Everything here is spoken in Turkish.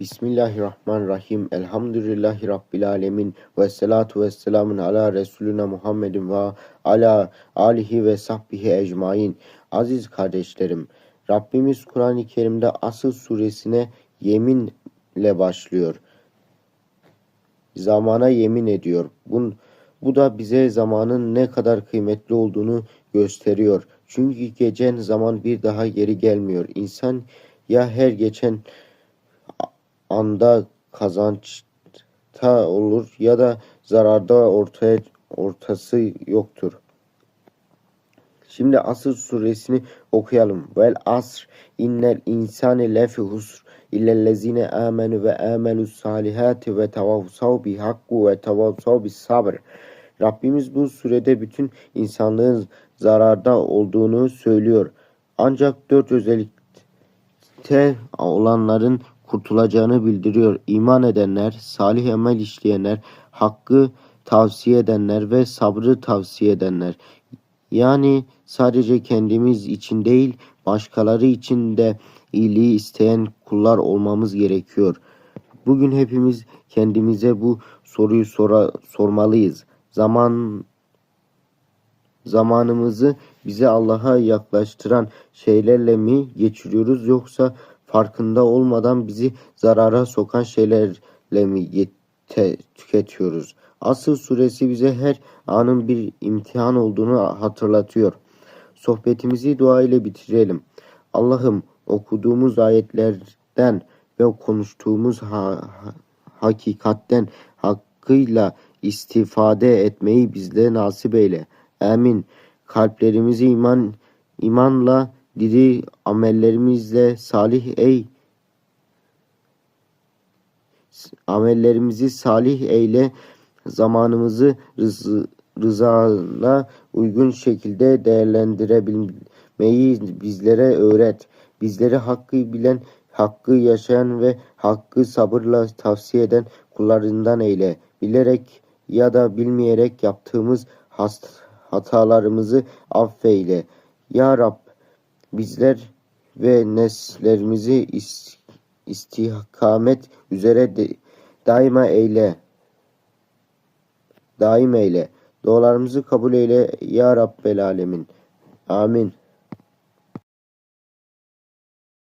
Bismillahirrahmanirrahim. Elhamdülillahi Rabbil alemin. Ve salatu ve selamun ala Resulüne Muhammedin ve ala alihi ve sahbihi ecmain. Aziz kardeşlerim, Rabbimiz Kur'an-ı Kerim'de Asıl suresine yeminle başlıyor. Zamana yemin ediyor. Bun, bu da bize zamanın ne kadar kıymetli olduğunu gösteriyor. Çünkü geçen zaman bir daha geri gelmiyor. İnsan ya her geçen anda kazançta olur ya da zararda ortaya ortası yoktur. Şimdi Asr suresini okuyalım. Vel asr innel insane lefi husr illellezine amenu ve amelu salihati ve tevavsav bi hakku ve tevavsav bi sabr. Rabbimiz bu surede bütün insanlığın zararda olduğunu söylüyor. Ancak dört özellikte olanların kurtulacağını bildiriyor. İman edenler, salih emel işleyenler, hakkı tavsiye edenler ve sabrı tavsiye edenler. Yani sadece kendimiz için değil, başkaları için de iyiliği isteyen kullar olmamız gerekiyor. Bugün hepimiz kendimize bu soruyu sora, sormalıyız. Zaman zamanımızı bize Allah'a yaklaştıran şeylerle mi geçiriyoruz yoksa farkında olmadan bizi zarara sokan şeylerle mi tüketiyoruz? Asıl suresi bize her anın bir imtihan olduğunu hatırlatıyor. Sohbetimizi dua ile bitirelim. Allah'ım okuduğumuz ayetlerden ve konuştuğumuz ha, hakikatten hakkıyla istifade etmeyi bizlere nasip eyle. Amin. Kalplerimizi iman imanla diri amellerimizle salih ey amellerimizi salih eyle zamanımızı rız, rızana uygun şekilde değerlendirebilmeyi bizlere öğret. Bizleri hakkı bilen, hakkı yaşayan ve hakkı sabırla tavsiye eden kullarından eyle. Bilerek ya da bilmeyerek yaptığımız hatalarımızı affeyle. Ya Rab bizler ve neslerimizi istikamet üzere daima eyle. Daim eyle. Dualarımızı kabul eyle ya Rabbel Alemin. Amin.